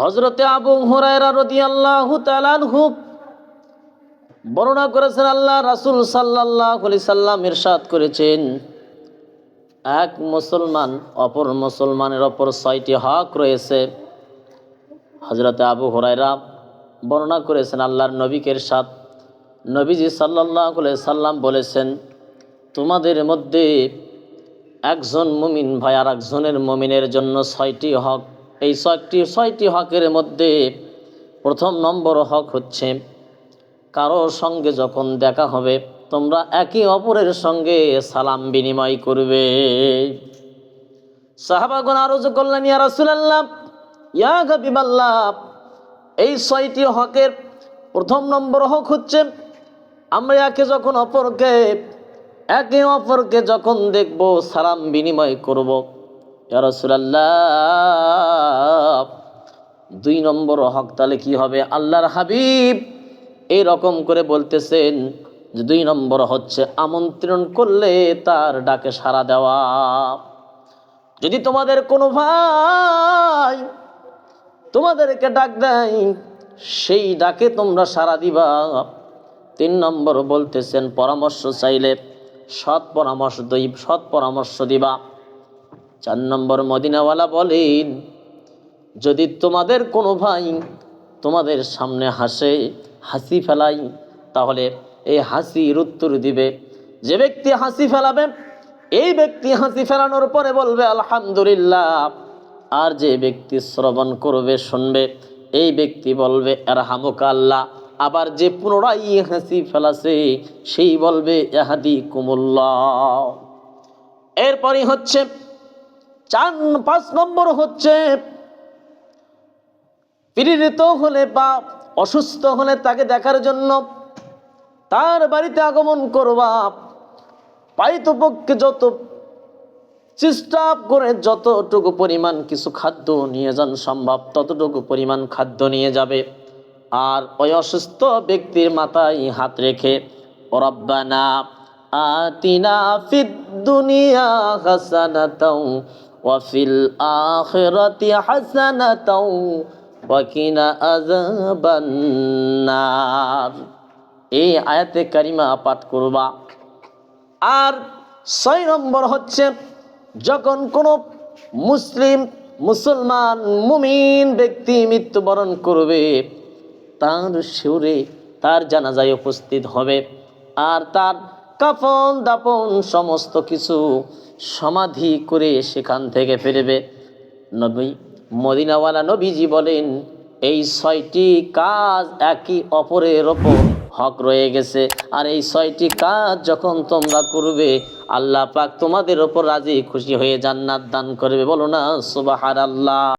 হজরতে আবু রদিয়াল্লাহু তাআলাহু বর্ণনা করেছেন, আল্লাহ রাসূল আলাইহি সাল্লাম ইরশাদ করেছেন, এক মুসলমান অপর মুসলমানের অপর ছয়টি হক রয়েছে। হজরতে আবু হুরায়রা বর্ণনা করেছেন, আল্লাহর নবীকে সাথ নবীজি আলাইহি সাল্লাম বলেছেন, তোমাদের মধ্যে একজন মুমিন ভাই আর একজনের মুমিনের জন্য ছয়টি হক এই ছয়টি ছয়টি হকের মধ্যে প্রথম নম্বর হক হচ্ছে কারও সঙ্গে যখন দেখা হবে, তোমরা একে অপরের সঙ্গে সালাম বিনিময় করবে। সাহাবাগণ আরজ করলেন, ইয়া রাসূলুল্লাহ, ইয়া এই ছয়টি হকের প্রথম নম্বর হক হচ্ছে, আমরা একে যখন অপরকে, একে অপরকে যখন দেখব, সালাম বিনিময় করব। রাসূলুল্লাহ, দুই নম্বর হক তাহলে কি হবে? আল্লাহর হাবিব এই রকম করে বলতেছেন যে দুই নম্বর হচ্ছে আমন্ত্রণ করলে তার ডাকে সাড়া দেওয়া। যদি তোমাদের কোনো ভাই তোমাদেরকে ডাক দেয়, সেই ডাকে তোমরা সাড়া দিবা। তিন নম্বর বলতেছেন পরামর্শ চাইলে সৎ পরামর্শ দই, সৎ পরামর্শ দিবা। চার নম্বর মদিনাওয়ালা বলেন, যদি তোমাদের কোনো ভাই তোমাদের সামনে হাসে, হাসি ফেলাই তাহলে এই হাসির উত্তর দিবে, যে ব্যক্তি হাসি ফেলাবে, এই ব্যক্তি হাসি ফেলানোর পরে বলবে, আলহামদুলিল্লাহ। আর যে ব্যক্তি শ্রবণ করবে, শুনবে, এই ব্যক্তি বলবে, এরহামুক আল্লাহ। আবার যে পুনরায় হাসি ফেলাছে, সেই বলবে এহাদি কুমুল্লাহ এরপরই হচ্ছে চার, পাঁচ নম্বর হচ্ছে, পীড়িত হলে বা অসুস্থ হলে তাকে দেখার জন্য তার বাড়িতে আগমন করবা। পাইতপক্ষে যত চেষ্টা করে যতটুকু পরিমাণ কিছু খাদ্য নিয়ে যান সম্ভব, ততটুকু পরিমাণ খাদ্য নিয়ে যাবে। আর ওই অসুস্থ ব্যক্তির মাথায় হাত রেখে, রব্বানা আতিনা ফিদ দুনিয়া হাসানাতাও ফিল আখিরাতি হাসানাতাও ওয়া কিনা আযাবান এই আয়াতে কারিমা পাঠ করবা। আর ছয় নম্বর হচ্ছে, যখন কোনো মুসলিম, মুসলমান, মুমিন ব্যক্তি মৃত্যুবরণ করবে, তার শিউরে তার জানাজায় উপস্থিত হবে। আর তার কাফন দাপন সমস্ত কিছু সমাধি করে সেখান থেকে ফিরবে। নবী মদিনাওয়ালা নবীজি বলেন, এই ছয়টি কাজ একই অপরের ওপর হক রয়ে গেছে। আর এই ছয়টি কাজ যখন তোমরা করবে, আল্লাহ পাক তোমাদের ওপর রাজি খুশি হয়ে জান্নাত দান করবে। বলো না সুবাহার আল্লাহ